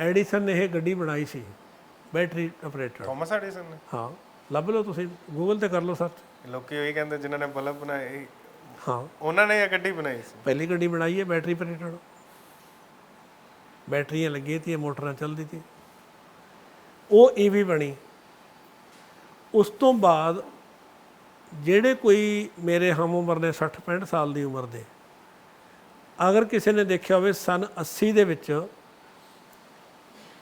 Edison ਨੇ ਇਹ ਗੱਡੀ ਬਣਾਈ ਸੀ ਬੈਟਰੀ ਆਪਰੇਟਰ। ਥਾਮਸ ਐਡੀਸਨ ਨੇ? ਹਾਂ ਲੱਭ ਲਓ ਤੁਸੀਂ ਗੂਗਲ ਤੇ ਕਰ ਲਓ ਸਰਚ ਲੋਕੀ ਉਹੀ ਕਹਿੰਦੇ ਜਿਨ੍ਹਾਂ ਨੇ ਬਲਬ ਬਣਾਏ ਹਾਂ। ਉਹਨਾਂ ਨੇ ਇਹ ਗੱਡੀ ਬਣਾਈ ਸੀ। ਪਹਿਲੀ ਗੱਡੀ ਬਣਾਈ ਹੈ ਬੈਟਰੀ ਆਪਰੇਟਡ ਬੈਟਰੀਆਂ ਲੱਗੀਆਂ ਤੀਆਂ ਮੋਟਰਾਂ ਚੱਲਦੀ ਤੀ ਉਹ ਈਵੀ ਬਣੀ। ਉਸ ਤੋਂ ਬਾਅਦ ਜਿਹੜੇ ਕੋਈ ਮੇਰੇ ਹਮ ਉਮਰ ਦੇ 60 65 ਸਾਲ ਦੀ ਉਮਰ ਦੇ ਅਗਰ ਕਿਸੇ ਨੇ ਦੇਖਿਆ ਹੋਵੇ ਸਨ 80 ਦੇ ਵਿੱਚ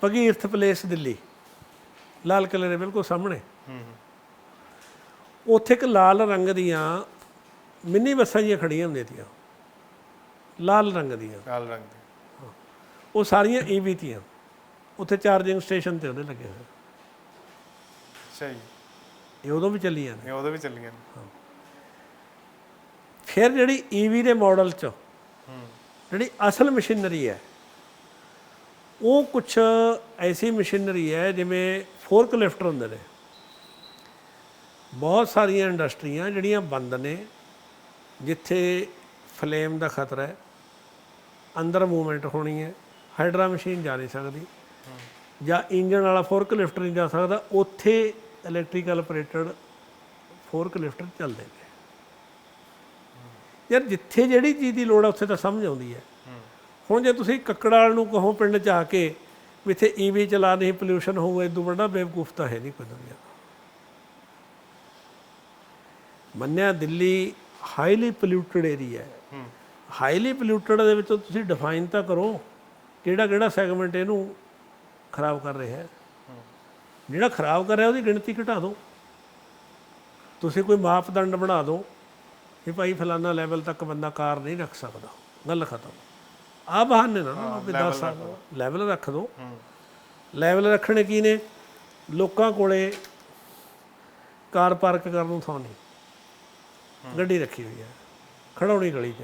ਭਗੀਰਥ ਪਲੇਸ ਦਿੱਲੀ। ਲਾਲ ਕਿਲੇ ਦੇ ਬਿਲਕੁਲ ਸਾਹਮਣੇ। ਹੂੰ ਉੱਥੇ ਇੱਕ ਲਾਲ ਰੰਗ ਦੀਆਂ ਮਿੰਨੀ ਬੱਸਾਂ ਜਿਹੀਆਂ ਖੜੀਆਂ ਹੁੰਦੀਆਂ ਤੀਆਂ। ਲਾਲ ਰੰਗ ਦੀਆਂ। ਲਾਲ ਰੰਗ ਦੀ ਉਹ ਸਾਰੀਆਂ ਈਵੀ ਤੀਆਂ। ਉੱਥੇ ਚਾਰਜਿੰਗ ਸਟੇਸ਼ਨ ਤੇ ਉਹਦੇ ਲੱਗੇ ਹੋਏ। ਜੀ। ਇਹ ਉਦੋਂ ਵੀ ਚੱਲੀਆਂ ਨੇ। ਇਹ ਉਹਦੇ ਵੀ ਚੱਲੀਆਂ ਨੇ। ਫਿਰ ਜਿਹੜੀ ਈਵੀ ਦੇ ਮਾਡਲ 'ਚ ਹੂੰ। ਜਿਹੜੀ ਅਸਲ ਮਸ਼ੀਨਰੀ ਹੈ ਉਹ ਕੁਝ ਐਸੀ ਮਸ਼ੀਨਰੀ ਹੈ ਜਿਵੇਂ ਫੋਰਕ ਲਿਫਟਰ ਹੁੰਦੇ ਨੇ। ਬਹੁਤ ਸਾਰੀਆਂ ਇੰਡਸਟਰੀਆਂ ਜਿਹੜੀਆਂ ਬੰਦ ਨੇ, ਜਿੱਥੇ ਫਲੇਮ ਦਾ ਖਤਰਾ ਹੈ, ਅੰਦਰ ਮੂਵਮੈਂਟ ਹੋਣੀ ਹੈ, ਹਾਈਡਰਾ ਮਸ਼ੀਨ ਜਾ ਨਹੀਂ ਸਕਦੀ, ਜਾਂ ਇੰਜਨ ਵਾਲਾ ਫੋਰਕ ਲਿਫਟਰ ਨਹੀਂ ਜਾ ਸਕਦਾ, ਉੱਥੇ ਇਲੈਕਟ੍ਰੀਕਲ ਆਪਰੇਟਡ ਫੋਰਕ ਲਿਫਟਰ ਚੱਲਦੇ ਨੇ। ਯਾਰ ਜਿੱਥੇ ਜਿਹੜੀ ਚੀਜ਼ ਦੀ ਲੋੜ ਹੈ, ਉੱਥੇ ਤਾਂ ਸਮਝ ਆਉਂਦੀ ਹੈ। ਹੁਣ ਜੇ ਤੁਸੀਂ ਕੱਕੜਾਲ ਨੂੰ ਕਹੋ ਪਿੰਡ ਚ ਆ ਕੇ ਵੀ ਇੱਥੇ ਈਵੀ ਚਲਾ ਨਹੀਂ ਪੋਲੂਸ਼ਨ ਹੋਊਗਾ ਇਦੋਂ ਵੱਡਾ ਬੇਵਕੂਫ ਤਾਂ ਹੈ ਨਹੀਂ ਕੋਈ ਦੁਨੀਆ ਮੰਨਿਆ ਦਿੱਲੀ ਹਾਈਲੀ ਪੋਲਿਊਟਡ ਏਰੀਆ ਹੈ। ਹਾਈਲੀ ਪੋਲਿਊਟਡ ਦੇ ਵਿੱਚੋਂ ਤੁਸੀਂ ਡਿਫਾਈਨ ਤਾਂ ਕਰੋ ਕਿਹੜਾ ਕਿਹੜਾ ਸੈਗਮੈਂਟ ਇਹਨੂੰ ਖਰਾਬ ਕਰ ਰਿਹਾ ਹੈ। ਜਿਹੜਾ ਖਰਾਬ ਕਰ ਰਿਹਾ ਉਹਦੀ ਗਿਣਤੀ ਘਟਾ ਦਿਓ। ਤੁਸੀਂ ਕੋਈ ਮਾਪਦੰਡ ਬਣਾ ਦਿਓ ਵੀ ਭਾਈ ਫਲਾਨਾ ਲੈਵਲ ਤੱਕ ਬੰਦਾ ਕਾਰ ਨਹੀਂ ਰੱਖ ਸਕਦਾ। ਗੱਲ ਖਤਮ। ਆ ਬਹਾਨੇ ਨਾ ਨਾ ਵੀ 10 ਸਾਲ ਲੈਵਲ ਰੱਖ ਹੂੰ। ਲੈਵਲ ਰੱਖਣੇ ਕੀ ਨੇ? ਲੋਕਾਂ ਕੋਲੇ ਕਾਰ ਪਾਰਕ ਕਰਨ ਨੂੰ ਥਾਂ ਨਹੀਂ। ਗੱਡੀ ਰੱਖੀ ਹੋਈ ਹੈ। ਖੜਾਉਣੀ ਗਲੀ 'ਚ।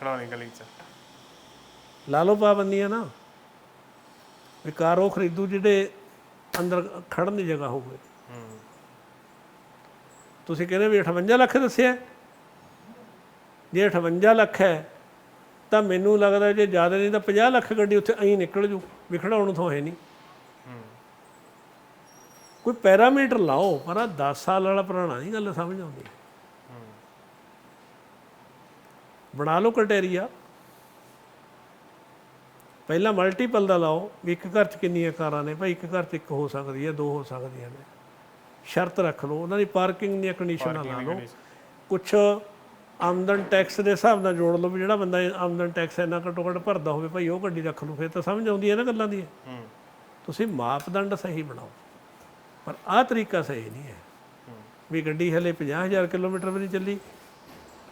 ਖੜਾਉਣੀ ਗਲੀ ਚ। ਲਾ ਲਓ ਪਾਬੰਦੀਆਂ ਨਾ। ਵੀ ਕਾਰ ਉਹ ਖਰੀਦੂ ਜਿਹੜੇ ਅੰਦਰ ਖੜਨ ਦੀ ਜਗ੍ਹਾ ਹੋਵੇ। ਤੁਸੀਂ ਕਹਿੰਦੇ ਵੀ 58 ਲੱਖ ਦੱਸਿਆ। ਜੇ 58 ਲੱਖ ਹੈ ਤਾਂ ਮੈਨੂੰ ਲੱਗਦਾ ਜੇ ਜ਼ਿਆਦਾ ਨਹੀਂ ਤਾਂ 50 ਲੱਖ ਗੱਡੀ ਉੱਥੇ ਐਂ ਨਿਕਲ ਜੂ ਵੀ ਖੜਾਉਣ ਨੂੰ ਥਾਂ ਹੈ ਨਹੀਂ। ਕੋਈ ਪੈਰਾਮੀਟਰ ਲਾਓ ਪਰ ਆ 10 ਸਾਲ ਵਾਲਾ ਪੁਰਾਣਾ ਨਹੀਂ ਗੱਲ ਸਮਝ ਆਉਂਦੀ। ਬਣਾ ਲਓ ਕ੍ਰਾਈਟੇਰੀਆ ਪਹਿਲਾਂ ਮਲਟੀਪਲ ਦਾ ਲਾਓ ਵੀ ਇੱਕ ਘਰ 'ਚ ਕਿੰਨੀਆਂ ਕਾਰਾਂ ਨੇ ਭਾਈ ਇੱਕ ਘਰ 'ਚ ਇੱਕ ਹੋ ਸਕਦੀ ਹੈ ਦੋ ਹੋ ਸਕਦੀਆਂ ਨੇ। ਸ਼ਰਤ ਰੱਖ ਲਓ ਉਹਨਾਂ ਦੀ ਪਾਰਕਿੰਗ ਦੀਆਂ ਕੰਡੀਸ਼ਨਾਂ ਲਾ ਲਓ। ਕੁਝ ਆਮਦਨ ਟੈਕਸ ਦੇ ਹਿਸਾਬ ਨਾਲ ਜੋੜ ਲਓ ਵੀ ਜਿਹੜਾ ਬੰਦਾ ਆਮਦਨ ਟੈਕਸ ਇੰਨਾ ਘੱਟੋ ਘੱਟ ਭਰਦਾ ਹੋਵੇ ਭਾਈ ਉਹ ਗੱਡੀ ਰੱਖ ਲਓ ਫਿਰ ਤਾਂ ਸਮਝ ਆਉਂਦੀ ਹੈ ਨਾ ਗੱਲਾਂ ਦੀ। ਹੂੰ। ਤੁਸੀਂ ਮਾਪਦੰਡ ਸਹੀ ਬਣਾਓ ਪਰ ਆਹ ਤਰੀਕਾ ਸਹੀ ਨਹੀਂ ਹੈ। ਵੀ ਗੱਡੀ ਹਲੇ 50000 ਕਿਲੋਮੀਟਰ ਵੀ ਨਹੀਂ ਚੱਲੀ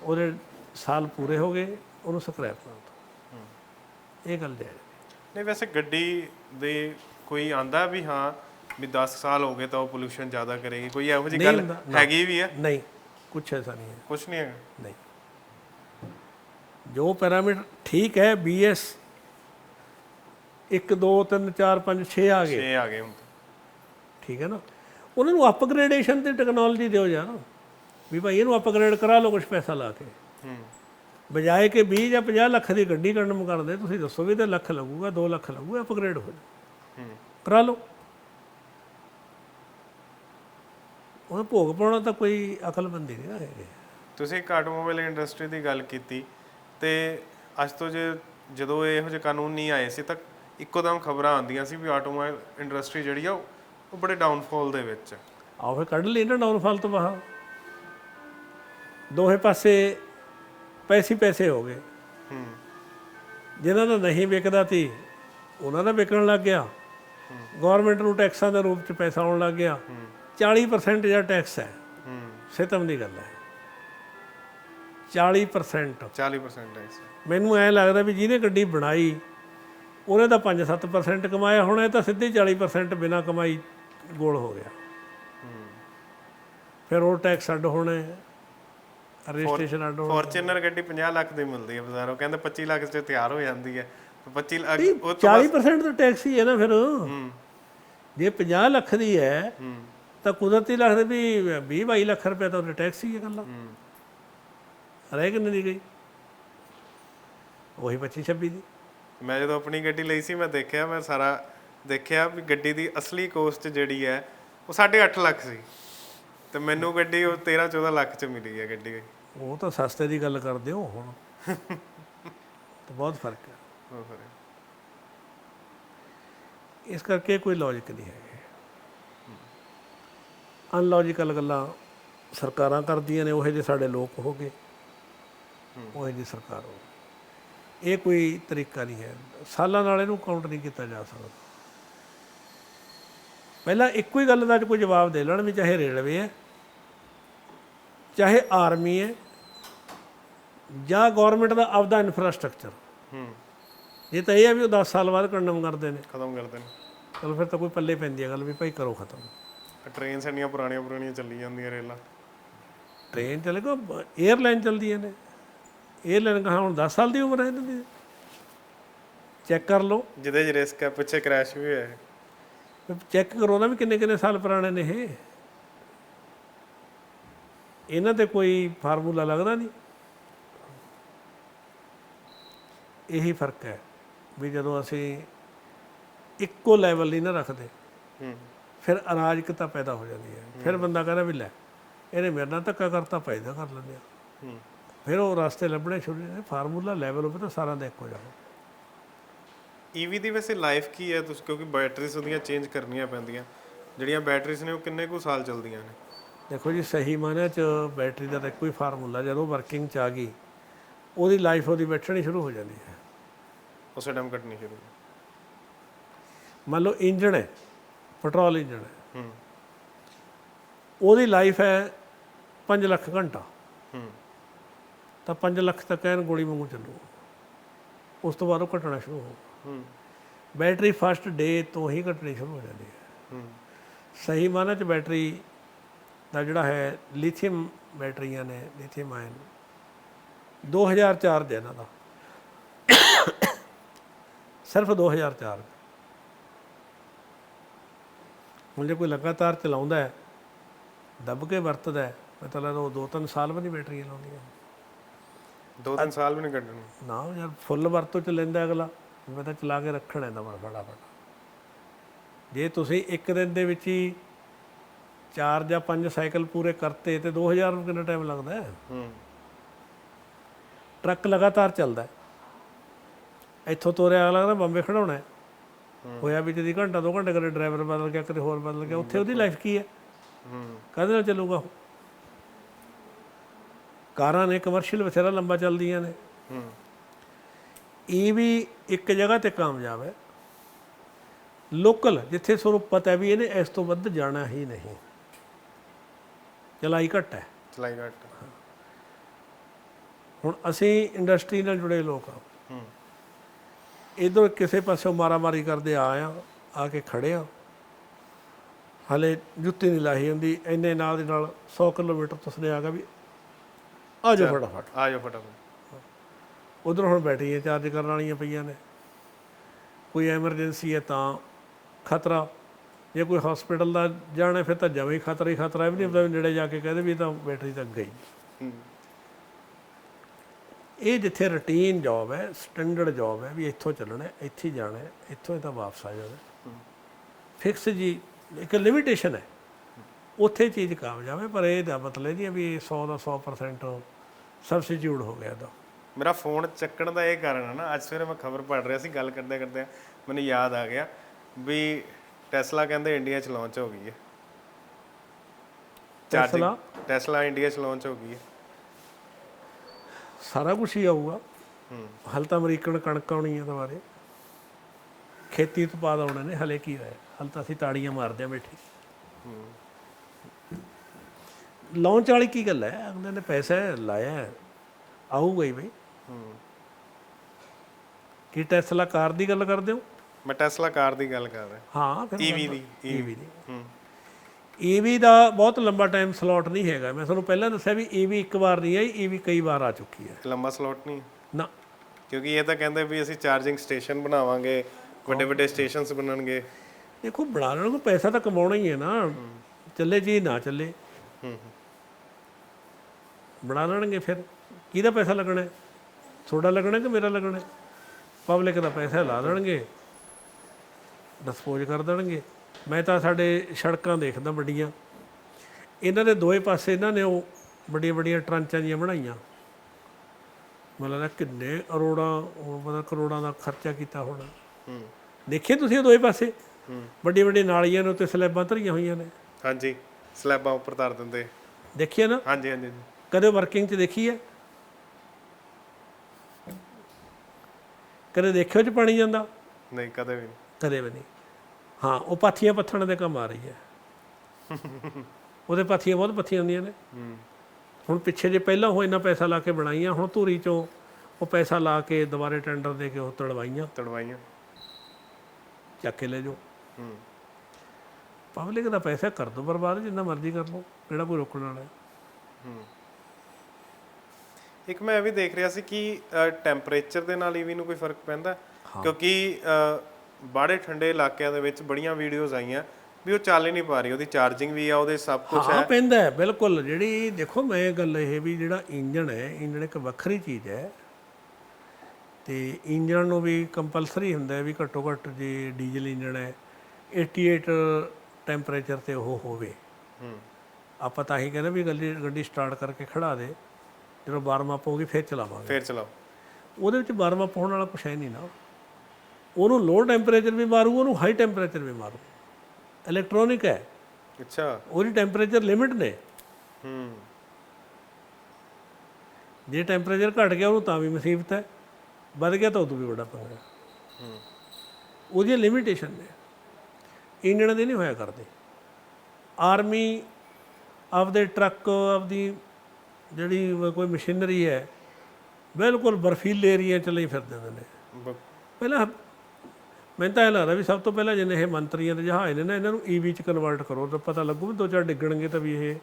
ਉਹਦੇ ਸਾਲ ਪੂਰੇ ਹੋ ਗਏ ਉਹਨੂੰ ਸਕ੍ਰੈਪ ਕਰ। ਦਿਓ ਇਹ ਗੱਲ ਜਾਇਜ਼ ਨਹੀਂ। ਵੈਸੇ ਗੱਡੀ ਦੇ ਕੋਈ ਆਂਦਾ ਵੀ ਹਾਂ ਵੀ 10 ਸਾਲ ਹੋ ਗਏ ਤਾਂ ਉਹ ਪੋਲੂਸ਼ਨ ਜ਼ਿਆਦਾ ਕਰੇਗੀ ਕੋਈ ਇਹੋ ਜਿਹੀ ਗੱਲ ਹੈਗੀ ਵੀ ਹੈ? ਨਹੀਂ। ਕੁਛ ਐਸਾ ਨਹੀਂ ਹੈ। ਕੁਝ ਨਹੀਂ ਹੈਗਾ। ਨਹੀਂ। ਜੋ ਪੈਰਾਮੀਟਰ ਠੀਕ ਹੈ ਬੀਐਸ 1 2 3 4 5 6 ਆ ਗਏ। 6 ਆ ਗਏ ਹੁਣ ਤਾਂ। ਠੀਕ ਹੈ ਨਾ? ਉਹਨਾਂ ਨੂੰ ਅਪਗ੍ਰੇਡੇਸ਼ਨ ਤੇ ਟੈਕਨੋਲੋਜੀ ਦਿਓ ਯਾਰ ਵੀ ਭਾਈ ਇਹਨੂੰ ਅਪਗ੍ਰੇਡ ਕਰਾ ਲਓ ਕੁਝ ਪੈਸਾ ਲਾ ਕੇ। ਹੂੰ। ਬਜਾਏ ਕਿ 20 ਜਾਂ 50 ਲੱਖ ਦੀ ਗੱਡੀ ਕੰਡਮ ਕਰਦੇ ਤੁਸੀਂ ਦੱਸੋ ਵੀ ਤੇ ਲੱਖ ਲੱਗੂਗਾ 2 ਲੱਖ ਲੱਗੂਗਾ ਅਪਗ੍ਰੇਡ ਹੋ ਜਾ ਹੂੰ। ਕਰਾ ਲਓ। ਉਹ ਭੋਗ ਪਾਉਣਾ ਤਾਂ ਕੋਈ ਅਕਲਮੰਦੀ ਨਹੀਂ ਨਾ ਹੈਗੇ। ਤੁਸੀਂ ਇੱਕ ਆਟੋਮੋਬਾਈਲ ਇੰਡਸਟਰੀ ਦੀ ਗੱਲ ਕੀਤੀ ਤੇ ਅੱਜ ਤੋਂ ਜੇ ਜਦੋਂ ਇਹੋ ਜਿਹੇ ਕਾਨੂੰਨ ਨਹੀਂ ਆਏ ਸੀ ਤਾਂ ਇੱਕੋਦਮ ਖਬਰਾਂ ਆਉਂਦੀਆਂ ਸੀ ਵੀ ਆਟੋਮੋਬਾਈਲ ਇੰਡਸਟਰੀ ਜਿਹੜੀ ਆ ਉਹ ਬੜੇ ਡਾਊਨਫਾਲ ਦੇ ਵਿੱਚ ਹੈ ਆਓ ਫਿਰ ਕੱਢ ਲਈ ਨਾ ਡਾਊਨਫਾਲ ਤੋਂ ਬਾਹਰ। ਦੋਹੇ ਪਾਸੇ ਪੈਸੇ ਪੈਸੇ ਹੋ ਗਏ। ਹੂੰ। ਜਿਨ੍ਹਾਂ ਦਾ ਨਹੀਂ ਵਿਕਦਾ ਸੀ ਉਹਨਾਂ ਦਾ ਵਿਕਣ ਲੱਗ ਗਿਆ। ਗਵਰਨਮੈਂਟ ਨੂੰ ਟੈਕਸਾਂ ਦੇ ਰੂਪ ਚ ਪੈਸਾ ਆਉਣ ਲੱਗ ਗਿਆ। 40% ਜਿਹੜਾ ਟੈਕਸ ਹੈ। ਹੂੰ। ਸਿਤਮ ਦੀ ਗੱਲ ਹੈ। 40% 40% ਟੈਕਸ ਮੈਨੂੰ ਐ ਲੱਗਦਾ ਵੀ ਜਿਹਨੇ ਗੱਡੀ ਬਣਾਈ ਉਹਨੇ ਤਾਂ 5-7% ਕਮਾਇਆ ਹੁਣ ਇਹ ਤਾਂ ਸਿੱਧੀ 40% ਬਿਨਾ ਕਮਾਈ ਗੋਲ ਹੋ ਗਿਆ। ਹੂੰ। ਫਿਰ ਉਹ ਟੈਕਸ ਅੱਡ ਹੋਣੇ ਰਜਿਸਟ੍ਰੇਸ਼ਨ ਅੱਡ ਹੋਣਾ ਫੋਰਚੂਨਰ ਗੱਡੀ 50 ਲੱਖ ਦੀ ਮਿਲਦੀ ਹੈ ਬਾਜ਼ਾਰੋਂ। ਕਹਿੰਦੇ 25 ਲੱਖ 'ਚ ਤਿਆਰ ਹੋ ਜਾਂਦੀ ਹੈ। ਤੇ 25 ਲੱਖ ਉਹ ਤੋਂ 40% ਤਾਂ ਟੈਕਸ ਹੀ ਹੈ ਨਾ ਫਿਰ। ਹੂੰ। ਜੇ 50 ਲੱਖ ਦੀ ਹੈ ਹੂੰ। ਤਾਂ ਕੁਦਰਤੀ ਲੱਗਦਾ ਵੀ 20 22 ਲੱਖ ਰੁਪਏ ਤਾਂ ਉਹਦੇ ਟੈਕਸ ਹੀ ਹੂੰ। ਰਹਿ ਕਿੰਨੇ ਦੀ ਗਈ? ਉਹੀ 25 26 ਦੀ। ਮੈਂ ਜਦੋਂ ਆਪਣੀ ਗੱਡੀ ਲਈ ਸੀ ਮੈਂ ਦੇਖਿਆ ਮੈਂ ਸਾਰਾ ਦੇਖਿਆ ਵੀ ਗੱਡੀ ਦੀ ਅਸਲੀ ਕੋਸਟ ਜਿਹੜੀ ਹੈ ਉਹ 8.5 ਲੱਖ ਸੀ। ਤੇ ਮੈਨੂੰ ਗੱਡੀ ਉਹ 13 14 ਲੱਖ ਚ ਮਿਲੀ ਹੈ ਗੱਡੀ। ਉਹ ਤਾਂ ਸਸਤੇ ਦੀ ਗੱਲ ਕਰਦੇ ਹੋ ਹੁਣ। ਤਾਂ ਬਹੁਤ ਫ਼ਰਕ ਹੈ। ਇਸ ਕਰਕੇ ਕੋਈ ਲੌਜੀਕ ਨਹੀਂ ਹੈ ਅਨਲੌਜੀਕਲ ਗੱਲਾਂ ਸਰਕਾਰਾਂ ਕਰਦੀਆਂ ਨੇ ਉਹੇ ਜਿਹੇ ਸਾਡੇ ਲੋਕ ਹੋ ਗਏ। ਉਹੇ ਜਿਹੀ ਸਰਕਾਰ ਹੋ ਗਈ। ਇਹ ਕੋਈ ਤਰੀਕਾ ਨਹੀਂ ਹੈ। ਸਾਲਾਂ ਨਾਲ ਇਹਨੂੰ ਕਾਊਂਟ ਨਹੀਂ ਕੀਤਾ ਜਾ ਸਕਦਾ। ਪਹਿਲਾਂ ਇੱਕੋ ਹੀ ਗੱਲ ਦਾ ਕੋਈ ਜਵਾਬ ਦੇ ਲੈਣ ਵੀ ਚਾਹੇ ਰੇਲਵੇ ਹੈ ਚਾਹੇ ਆਰਮੀ ਹੈ ਜਾਂ ਗਵਰਨਮੈਂਟ ਦਾ ਆਪਦਾ ਇਨਫਰਾਸਟ੍ਰਕਚਰ ਹੂੰ। ਇਹ ਤਾਂ ਇਹ ਹੈ ਵੀ ਉਹ 10 ਸਾਲ ਬਾਅਦ ਕੰਡਮ ਕਰਦੇ ਨੇ। ਖਤਮ ਕਰਦੇ ਨੇ। ਚਲ ਫਿਰ ਤਾਂ ਕੋਈ ਪੱਲੇ ਪੈਂਦੀ ਹੈ ਗੱਲ ਵੀ ਭਾਈ ਕਰੋ ਖਤਮ। ਟ੍ਰੇਨ ਇੰਨੀਆਂ ਪੁਰਾਣੀਆਂ ਪੁਰਾਣੀਆਂ ਚੱਲੀ ਜਾਂਦੀਆਂ ਰੇਲਾਂ। ਟ੍ਰੇਨ ਚਲੇ ਕੋ 에ਅਰਲਾਈਨ ਚਲਦੀਆਂ ਨੇ। 에ਅਰਲਾਈਨ ਕਹਾ ਹੁਣ 10 ਸਾਲ ਦੀ ਉਮਰ ਹੈ ਇਹਨਾਂ ਦੀ। ਚੈੱਕ ਕਰ ਲਓ। ਜਿਹਦੇ 'ਚ ਰਿਸਕ ਹੈ ਪਿੱਛੇ ਕ੍ਰੈਸ਼ ਵੀ ਹੋਇਆ ਹੈ। ਚੈੱਕ ਕਰੋ ਨਾ ਵੀ ਕਿੰਨੇ ਕਿੰਨੇ ਸਾਲ ਪੁਰਾਣੇ ਨੇ ਇਹ। ਇਹਨਾਂ ਤੇ ਕੋਈ ਫਾਰਮੂਲਾ ਲੱਗਦਾ ਨਹੀਂ। ਇਹੀ ਫ਼ਰਕ ਹੈ ਵੀ ਜਦੋਂ ਅਸੀਂ ਇੱਕੋ ਲੈਵਲ ਨਹੀਂ ਨਾ ਰੱਖਦੇ। ਹੂੰ। ਫਿਰ ਅਰਾਜਕਤਾ ਪੈਦਾ ਹੋ ਜਾਂਦੀ ਹੈ। ਫਿਰ ਬੰਦਾ ਕਹਿੰਦਾ ਵੀ ਲੈ ਇਹਨੇ ਮੇਰੇ ਨਾਲ ਧੱਕਾ ਕਰਤਾ ਪੈਦਾ ਕਰ ਲੈਂਦੇ ਆ ਹੂੰ। ਫਿਰ ਉਹ ਰਸਤੇ ਲੱਭਣੇ ਸ਼ੁਰੂ ਨੇ ਫਾਰਮੂਲਾ ਲੈਵਲ ਹੋਵੇ ਤਾਂ ਸਾਰਾ ਦਾ ਇੱਕੋ ਜਾਓ ਈਵੀ ਦੀ ਵੈਸੇ ਲਾਈਫ ਕੀ ਹੈ ਤੁਸੀਂ ਕਿਉਂਕਿ ਬੈਟਰੀਜ਼ ਉਹਦੀਆਂ ਚੇਂਜ ਕਰਨੀਆਂ ਪੈਂਦੀਆਂ। ਜਿਹੜੀਆਂ ਬੈਟਰੀਜ਼ ਨੇ ਉਹ ਕਿੰਨੇ ਕੁ ਸਾਲ ਚੱਲਦੀਆਂ ਨੇ? ਦੇਖੋ ਜੀ ਸਹੀ ਮਾਇਨੇ ਚ ਬੈਟਰੀ ਦਾ ਤਾਂ ਹੀ ਫਾਰਮੂਲਾ ਜਦੋਂ ਵਰਕਿੰਗ ਚ ਆ ਗਈ ਉਹਦੀ ਲਾਈਫ ਉਹਦੀ ਬੈਠਣੀ ਸ਼ੁਰੂ ਹੋ ਜਾਂਦੀ ਹੈ। ਉਸੇ ਟਾਈਮ ਕੱਟਣੀ ਸ਼ੁਰੂ ਮੰਨ ਲਓ ਇੰਜਣ ਹੈ ਪੈਟਰੋਲ ਇੰਜਣ ਹੈ। ਹੂੰ। ਉਹਦੀ ਲਾਈਫ ਹੈ 5 ਲੱਖ ਘੰਟਾ। ਹੂੰ। ਤਾਂ 5 ਲੱਖ ਤੱਕ ਐਨ ਗੋਲੀ ਵਾਂਗੂ ਚੱਲੂ। ਉਸ ਤੋਂ ਬਾਅਦ ਉਹ ਘਟਣਾ ਸ਼ੁਰੂ ਹੋ ਹੂੰ। ਬੈਟਰੀ ਫਸਟ ਡੇ ਤੋਂ ਹੀ ਘਟਣੀ ਸ਼ੁਰੂ ਹੋ ਜਾਂਦੀ ਹੈ। ਹੂੰ। ਸਹੀ ਮਾਨਾ ਚ ਬੈਟਰੀ ਦਾ ਜਿਹੜਾ ਹੈ ਲਿਥੀਅਮ ਬੈਟਰੀਆਂ ਨੇ ਲਿਥੀਅਮ ਆਇਨ। 2004 ਦੇ ਇਹਨਾਂ ਦਾ। ਸਿਰਫ 2004 ਹੁਣ ਜੇ ਕੋਈ ਲਗਾਤਾਰ ਚਲਾਉਂਦਾ ਹੈ ਦੱਬ ਕੇ ਵਰਤਦਾ ਹੈ ਮਤਲਬ ਉਹ ਦੋ ਤਿੰਨ ਸਾਲ ਵੀ ਨਹੀਂ ਬੈਟਰੀਆਂ ਲਾਉਂਦੀਆਂ। ਦੋ ਤਿੰਨ ਸਾਲ ਵੀ ਨਹੀਂ ਕੱਢਣੇ ਨਾ ਯਾਰ ਫੁੱਲ ਵਰਤੋਂ ਚ ਲੈਂਦਾ ਅਗਲਾ ਮੈਂ ਤਾਂ ਚਲਾ ਕੇ ਰੱਖਣਾ ਇਹਦਾ ਮਰ ਫਟਾਫਟ। ਜੇ ਤੁਸੀਂ ਇੱਕ ਦਿਨ ਦੇ ਵਿੱਚ ਹੀ ਚਾਰ ਜਾਂ ਪੰਜ ਸਾਈਕਲ ਪੂਰੇ ਕਰਤੇ ਤੇ 2000 ਨੂੰ ਕਿੰਨਾ ਟਾਈਮ ਲੱਗਦਾ ਹੈ? ਹੂੰ। ਟਰੱਕ ਲਗਾਤਾਰ ਚੱਲਦਾ ਹੈ। ਇੱਥੋਂ ਤੋਰਿਆ ਅਗਲਾ ਕਹਿੰਦਾ ਬੰਬੇ ਖੜਾਉਣਾ ਹੈ। ਹੋਇਆ ਵੀ ਜਦੀ ਘੰਟਾ ਦੋ ਘੰਟੇ ਕਰੇ ਡਰਾਈਵਰ ਬਦਲ ਗਿਆ ਕਦੇ ਹੋਰ ਬਦਲ ਗਿਆ ਉੱਥੇ ਉਹਦੀ ਲਾਈਫ ਕੀ ਹੈ? ਹੂੰ ਕਾਹਦੇ ਨਾਲ ਚੱਲੂਗਾ ਉਹ? ਕਾਰਾਂ ਨੇ ਕਮਰਸ਼ੀਅਲ ਬਥੇਰਾ ਲੰਬਾ ਚੱਲਦੀਆਂ ਨੇ। ਹੂੰ ਇਹ ਵੀ ਇੱਕ ਜਗ੍ਹਾ ਤੇ ਕਾਮਯਾਬ ਹੈ। ਲੋਕਲ ਜਿੱਥੇ ਤੁਹਾਨੂੰ ਪਤਾ ਵੀ ਇਹਨੇ ਇਸ ਤੋਂ ਵੱਧ ਜਾਣਾ ਹੀ ਨਹੀਂ। ਚਲਾਈ ਘੱਟ ਹੈ। ਚਲਾਈ ਘੱਟ ਹੁਣ ਅਸੀਂ ਇੰਡਸਟਰੀ ਨਾਲ ਜੁੜੇ ਲੋਕ ਆ ਹੂੰ। ਇਧਰ ਕਿਸੇ ਪਾਸੋਂ ਮਾਰਾਮਾਰੀ ਕਰਦੇ ਆ ਆ ਆ ਕੇ ਖੜੇ ਆ। ਹਲੇ ਜੁੱਤੀ ਨਹੀਂ ਲਾਹੀ ਹੁੰਦੀ ਇੰਨੇ ਨਾਲ ਦੇ ਨਾਲ 100 ਕਿਲੋਮੀਟਰ ਤੁਸਨੇ ਆ ਗਿਆ ਵੀ ਆ ਜਾ ਫਟਾਫਟ। ਆ ਜਾਓ ਫਟਾਫਟ। ਉਧਰ ਹੁਣ ਬੈਟਰੀਆਂ ਚਾਰਜ ਕਰਨ ਵਾਲੀਆਂ ਪਈਆਂ ਨੇ। ਕੋਈ ਐਮਰਜੈਂਸੀ ਹੈ ਤਾਂ ਖਤਰਾ ਜੇ ਕੋਈ ਹਸਪੀਟਲ ਦਾ ਜਾਣਾ ਫਿਰ ਤਾਂ ਜਵੇਂ ਹੀ ਖਤਰਾ ਹੀ ਖਤਰਾ ਹੈ ਵੀ ਨਹੀਂ ਪਤਾ ਨੇੜੇ ਜਾ ਕੇ ਕਹਦੇ ਵੀ ਤਾਂ ਬੈਟਰੀ ਤੱਕ ਗਈ। ਹੂੰ। ਇਹ ਜਿੱਥੇ ਰੁਟੀਨ ਜੌਬ ਹੈ ਸਟੈਂਡਰਡ ਜੌਬ ਹੈ ਵੀ ਇੱਥੋਂ ਚੱਲਣਾ ਇੱਥੇ ਜਾਣਾ ਇੱਥੋਂ ਹੀ ਤਾਂ ਵਾਪਸ ਆ ਜਾਣਾ ਫਿਕਸ ਜੀ ਇੱਕ ਲਿਮਿਟੇਸ਼ਨ ਹੈ। ਉੱਥੇ ਚੀਜ਼ ਕਾਮਯਾਬ ਹੈ ਪਰ ਇਹ ਦਾ ਮਤਲਬ ਨਹੀਂ ਹੈ ਵੀ ਇਹ 100 ਦਾ 100% ਸਬਸਟੀਟਿਊਟ ਹੋ ਗਿਆ ਇਹਦਾ ਮੇਰਾ ਫੋਨ ਚੱਕਣ ਦਾ ਇਹ ਕਾਰਨ ਹੈ ਨਾ ਅੱਜ ਸਵੇਰੇ ਮੈਂ ਖਬਰ ਪੜ੍ਹ ਰਿਹਾ ਸੀ ਗੱਲ ਕਰਦੇ ਕਰਦੇ ਮੈਨੂੰ ਯਾਦ ਆ ਗਿਆ ਵੀ ਟੈਸਲਾ ਕਹਿੰਦੇ ਇੰਡੀਆ 'ਚ ਲਾਂਚ ਹੋ ਗਈ ਹੈ। Tesla? ਟੈਸਲਾ ਇੰਡੀਆ 'ਚ ਲਾਂਚ ਹੋ ਗਈ ਹੈ। ਸਾਰਾ ਕੁਝ ਹੀ ਆਊਗਾ। ਹਲ ਤਾਂ ਅਮਰੀਕਨ ਕਣਕ ਆਉਣੀ ਹੈ ਦੁਬਾਰੇ ਖੇਤੀ ਉਤਪਾਦ ਆਉਣੇ ਨੇ ਹਲੇ ਕੀ ਹੋਇਆ ਹਲ ਤਾਂ ਅਸੀਂ ਤਾੜੀਆਂ ਮਾਰਦੇ ਆ ਬੈਠੇ। ਲਾਂਚ ਵਾਲੀ ਕੀ ਗੱਲ ਹੈ? ਅਗਲੇ ਨੇ ਪੈਸਾ ਲਾਇਆ ਹੈ, ਆਊਗਾ ਹੀ ਬਈ। ਕੀ ਟੈਸਲਾ ਕਾਰ ਦੀ ਗੱਲ ਕਰਦੇ ਹੋ? ਮੈਂ ਟੈਸਲਾ ਕਾਰ ਦੀ ਗੱਲ ਕਰ ਰਿਹਾ। ਹਾਂ ਈਵੀ ਦੀ ਈਵੀ ਦੀ। ਈਵੀ ਦਾ ਬਹੁਤ ਲੰਬਾ ਟਾਈਮ ਸਲੋਟ ਨਹੀਂ ਹੈਗਾ। ਮੈਂ ਤੁਹਾਨੂੰ ਪਹਿਲਾਂ ਦੱਸਿਆ ਵੀ ਈਵੀ ਇੱਕ ਵਾਰ ਨਹੀਂ ਆਈ ਈਵੀ ਕਈ ਵਾਰ ਆ ਚੁੱਕੀ ਹੈ। ਲੰਬਾ ਸਲੋਟ ਨਹੀਂ। ਨਾ। ਕਿਉਂਕਿ ਇਹ ਤਾਂ ਕਹਿੰਦੇ ਵੀ ਅਸੀਂ ਚਾਰਜਿੰਗ ਸਟੇਸ਼ਨ ਬਣਾਵਾਂਗੇ ਵੱਡੇ ਵੱਡੇ ਸਟੇਸ਼ਨਸ ਬਣਨਗੇ। ਦੇਖੋ ਬਣਾ ਲੈਣ ਨੂੰ ਪੈਸਾ ਤਾਂ ਕਮਾਉਣਾ ਹੀ ਹੈ ਨਾ। ਚੱਲੇ ਜੀ ਨਾ ਚੱਲੇ। ਹੂੰ। ਬਣਾ ਲੈਣਗੇ ਫਿਰ। ਕਿਹਦਾ ਪੈਸਾ ਲੱਗਣਾ ਹੈ? ਤੁਹਾਡਾ ਲੱਗਣਾ ਕਿ ਮੇਰਾ ਲੱਗਣਾ ਪਬਲਿਕ ਦਾ ਪੈਸਾ ਲਾ ਦੇਣਗੇ ਡਿਸਪੋਜ਼ ਕਰ ਦੇਣਗੇ। ਮੈਂ ਤਾਂ ਸਾਡੇ ਸੜਕਾਂ ਦੇਖਦਾ ਵੱਡੀਆਂ। ਇਹਨਾਂ ਦੇ ਦੋਏ ਪਾਸੇ ਇਹਨਾਂ ਨੇ ਉਹ ਵੱਡੀਆਂ ਵੱਡੀਆਂ ਟਰਾਂਚਾਂ ਜੀਆਂ ਬਣਾਈਆਂ। ਮੈਨੂੰ ਲੱਗਦਾ ਕਿੰਨੇ ਅਰੋੜਾਂ ਉਹ ਪਤਾ ਕਰੋੜਾਂ ਦਾ ਖਰਚਾ ਕੀਤਾ ਹੋਣਾ। ਹੂੰ। ਦੇਖੇ ਤੁਸੀਂ ਉਹ ਦੋਏ ਪਾਸੇ? ਹੂੰ। ਵੱਡੀ ਵੱਡੀ ਨਾਲੀਆਂ ਨੇ ਉੱਤੇ ਸਲੈਬਾਂ ਧਰੀਆਂ ਹੋਈਆਂ ਨੇ। ਹਾਂਜੀ ਸਲੈਬਾਂ ਉੱਪਰ ਧਰ ਦਿੰਦੇ। ਦੇਖਿਆ ਨਾ? ਹਾਂਜੀ ਹਾਂਜੀ ਹਾਂਜੀ। ਕਦੇ ਵਰਕਿੰਗ 'ਚ ਦੇਖੀ ਹੈ ਕਦੇ ਦੇਖਿਓ 'ਚ ਪਾਣੀ ਜਾਂਦਾ? ਨਹੀਂ ਕਦੇ ਵੀ ਨਹੀਂ। ਕਦੇ ਵੀ ਨਹੀਂ। ਹਾਂ ਉਹ ਪਾਥੀਆਂ ਪੱਥਣ ਦੇ ਕੰਮ ਆ ਰਹੀ ਹੈ। ਉਹਦੇ ਪਾਥੀਆਂ ਬਹੁਤ ਪੱਥੀਆਂ ਹੁੰਦੀਆਂ ਨੇ। ਹੁਣ ਪਿੱਛੇ ਜੇ ਪਹਿਲਾਂ ਉਹ ਇੰਨਾ ਪੈਸਾ ਲਾ ਕੇ ਬਣਾਈਆਂ ਹੁਣ ਧੂਰੀ ਚੋਂ ਉਹ ਪੈਸਾ ਲਾ ਕੇ ਦੁਬਾਰੇ ਟੈਂਡਰ ਦੇ ਕੇ ਉਹ ਤੜਵਾਈਆਂ। ਤੜਵਾਈਆਂ। ਚੱਕ ਕੇ ਲੈ ਜਾਓ। ਹੂੰ। ਪਬਲਿਕ ਦਾ ਪੈਸਾ ਕਰ ਦੋ ਬਰਬਾਦ ਜਿੰਨਾ ਮਰਜ਼ੀ ਕਰ ਲਓ ਕਿਹੜਾ ਕੋਈ ਰੋਕਣ ਵਾਲਾ ਹੈ। ਇੱਕ ਮੈਂ ਇਹ ਵੀ ਦੇਖ ਰਿਹਾ ਸੀ ਕਿ ਟੈਂਪਰੇਚਰ ਦੇ ਨਾਲ ਈਵੀ ਨੂੰ ਕੋਈ ਫ਼ਰਕ ਪੈਂਦਾ? ਕਿਉਂਕਿ ਬਾੜੇ ਠੰਡੇ ਇਲਾਕਿਆਂ ਦੇ ਵਿੱਚ ਬੜੀਆਂ ਵੀਡੀਓਜ਼ ਆਈਆਂ ਵੀ ਉਹ ਚੱਲ ਹੀ ਨਹੀਂ ਪਾ ਰਹੀ ਉਹਦੀ ਚਾਰਜਿੰਗ ਵੀ ਆ ਉਹਦੇ ਸਭ ਕੁਝ ਹਾਂ ਪੈਂਦਾ ਹੈ ਬਿਲਕੁਲ। ਜਿਹੜੀ ਦੇਖੋ ਮੈਂ ਗੱਲ ਇਹ ਵੀ ਜਿਹੜਾ ਇੰਜਨ ਹੈ ਇੰਜਨ ਇੱਕ ਵੱਖਰੀ ਚੀਜ਼ ਹੈ। ਤੇ ਇੰਜਨ ਨੂੰ ਵੀ ਕੰਪਲਸਰੀ ਹੁੰਦਾ ਹੈ ਵੀ ਘੱਟੋ ਘੱਟ ਜੇ ਡੀਜ਼ਲ ਇੰਜਨ ਹੈ 88 ਟੈਂਪਰੇਚਰ ਤੇ ਉਹ ਹੋਵੇ। ਹੂੰ। ਆਪਾਂ ਤਾਂ ਹੀ ਕਹਿੰਦੇ ਵੀ ਗੱਡੀ ਗੱਡੀ ਸਟਾਰਟ ਕਰਕੇ ਖੜਾ ਦੇ ਜਦੋਂ ਵਾਰਮ ਅਪ ਹੋਊਗੀ ਫਿਰ ਚਲਾਵਾਂਗੇ। ਫੇਰ ਚਲਾਓ। ਉਹਦੇ ਵਿੱਚ ਵਾਰਮ ਅਪ ਹੋਣ ਵਾਲਾ ਕੁਛ ਹੈ ਨਹੀਂ ਨਾ। ਉਹਨੂੰ ਲੋ ਟੈਂਪਰੇਚਰ ਵੀ ਮਾਰੂ ਉਹਨੂੰ ਹਾਈ ਟੈਂਪਰੇਚਰ ਵੀ ਮਾਰੂ। ਇਲੈਕਟ੍ਰੋਨਿਕ ਹੈ। ਅੱਛਾ। ਉਹਦੀ ਟੈਂਪਰੇਚਰ ਲਿਮਿਟ ਨੇ। ਹੂੰ। ਜੇ ਟੈਂਪਰੇਚਰ ਘਟ ਗਿਆ ਉਹਨੂੰ ਤਾਂ ਵੀ ਮੁਸੀਬਤ ਹੈ। ਵੱਧ ਗਿਆ ਤਾਂ ਉਦੋਂ ਵੀ ਵੱਡਾ ਪੰਗਾ ਹੂੰ। ਉਹਦੀ ਲਿਮਿਟੇਸ਼ਨ ਨੇ। ਇੰਜਣ ਦੇ ਨਹੀਂ ਹੋਇਆ ਕਰਦੇ। ਆਰਮੀ ਆਪਦੇ ਟਰੱਕ ਆਪਦੀ ਜਿਹੜੀ ਕੋਈ ਮਸ਼ੀਨਰੀ ਹੈ ਬਿਲਕੁਲ ਬਰਫੀਲੇ ਏਰੀਆ ਚ ਲਈ ਫਿਰਦੇ ਨੇ। ਪਹਿਲਾਂ ਮੈਨੂੰ ਤਾਂ ਇਹ ਲੱਗਦਾ ਵੀ ਸਭ ਤੋਂ ਪਹਿਲਾਂ ਜਿੰਨੇ ਇਹ ਮੰਤਰੀਆਂ ਦੇ ਜਹਾਜ਼ ਨੇ ਨਾ, ਇਹਨਾਂ ਨੂੰ ਈਵੀ ਚ ਕਨਵਰਟ ਕਰੋ, ਤਾਂ ਪਤਾ ਲੱਗੂ ਵੀ ਦੋ ਚਾਰ ਡਿੱਗਣਗੇ ਤਾਂ ਵੀ ਇਹ